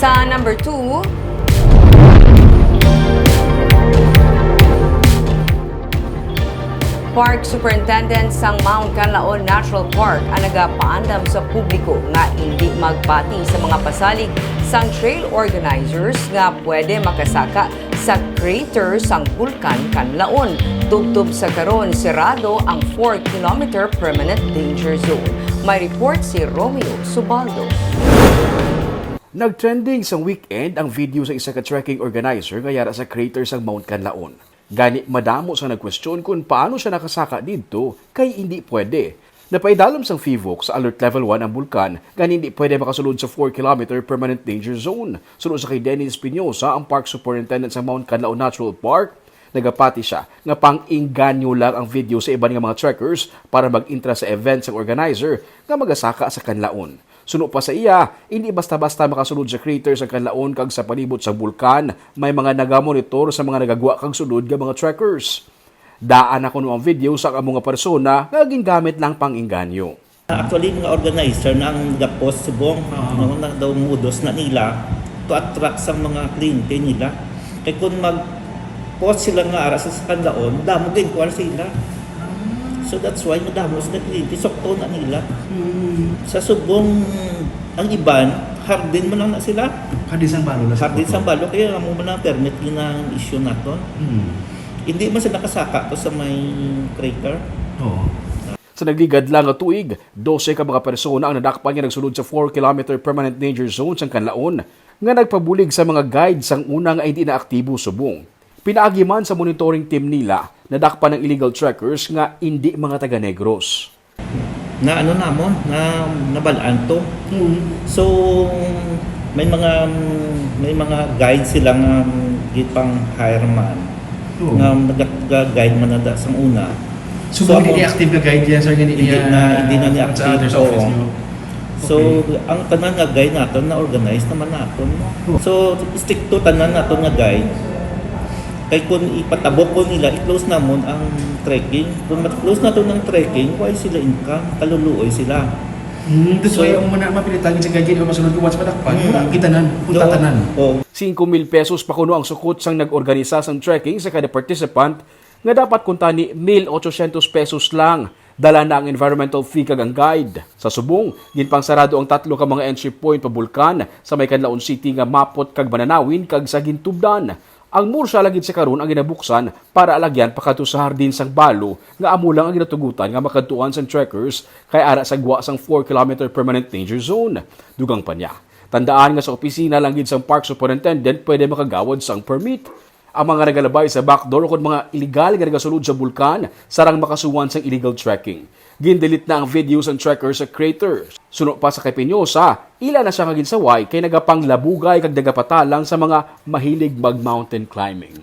Sa number 2, Park Superintendent sang Mount Canlaon Natural Park ang nagapaandam sa publiko nga hindi magpati sa mga pasalig sang trail organizers nga pwede makasaka sa crater sang Bulkan Canlaon. Tubtub sa karon sirado ang 4-kilometer permanent danger zone. May report si Romeo Subaldo. Nagtrending sa weekend ang video sa isa ka trekking organizer yara sa crater sa Mount Canlaon. Gani madamo sa nagkwestiyon kung paano siya nakasaka dito kay hindi pwede. Napaidalom sang FIVOC sa Alert Level 1 ang bulkan, gani hindi pwede makasulod sa 4 km permanent danger zone. Sunod sa kay Dennis Espinosa, ang Park Superintendent sa Mount Canlaon Natural Park, nagapati siya nga pang-inganyo lang ang video sa iban nga mga trekkers para mag-intra sa event sa organizer nga magasaka sa kanlaon. Suno pa sa iya, hindi basta-basta makasulod sa crater sa kanlaon kag sa palibot sa bulkan, may mga nagamonitor sa mga nagagwa kag sulod nga mga trekkers. Daan ako ang video sa mga persona nga gingamit lang pang-inganyo. Actually, mga organizer na ang nag-post subong, no, na daw mudos na nila to attract sa mga kliyente nila. Kaya kung mag-post sila nga ara sa kandaon, damo din kuha sila. So that's why madamo sila kliyente, sokto na nila. Sa subong, ang iban, hardin mo lang na sila. Hadis ang balo na sa Hardin photo. sa balo, kaya mo na permit yun ang issue naton. Hmm. Hindi man sila nakasaka to sa may crater. Oo. Sa nagligad lang nga tuig, 12 ka mga persona ang nadakpan nga nagsulod sa 4 km permanent danger zone sa Kanlaon nga nagpabulig sa mga guides ang unang ay hindi na aktibo subong. Pinaagi man sa monitoring team nila, nadakpan ng illegal trekkers nga hindi mga taga-negros. na ano namon na nabalaan to. So may mga may mga guide sila nga gipang hire man Oo. nga nag-guide man na sa una. So, So, hindi active na guide yan, sir, hindi, Hindi na- hindi na niya sa active, niyo. So ang tanan nga guide naton na organize naman naton. So stick to tanan naton nga guide. Kay kung ipatabok ko nila, i-close namon ang trekking. Kung mat-close naton ang trekking, why sila income? Kaluluoy sila. Hmm, that's So- why ang muna mapilitagin sa guide, o masunod ko once madakpan, Hmm. wala, kitanan, punta No. tanan. Oo. 5,000 pesos pa kuno ang sukot sang nag-organisa sang trekking sa kada participant nga dapat kuntani 1,800 pesos lang. Dala na ang environmental fee kag ang guide. Sa subong, ginpang sarado ang tatlo ka mga entry point pa bulkan sa may Canlaon City nga mapot kag bananawin kag sa Gintubdan. Ang mursa lagid sa karon ang ginabuksan para alagyan pakadto sa hardin sang balo nga amo lang ang ginatugutan nga makadtuan sang trekkers kay ara sa gwa sang 4 km permanent danger zone. Dugang pa niya. Tandaan nga sa opisina lang gid sang park superintendent pwede makagawad sang permit. Ang mga nagalabay sa backdoor kung mga illegal nga nagasulod sa bulkan sarang makasuwan sang illegal trekking. Gindelete na ang videos ang trekkers sa crater. Suno pa sa kay Pinyosa, ila na siya nga ginsaway kay nagapang labugay kag nagapatalang sa mga mahilig mag mountain climbing.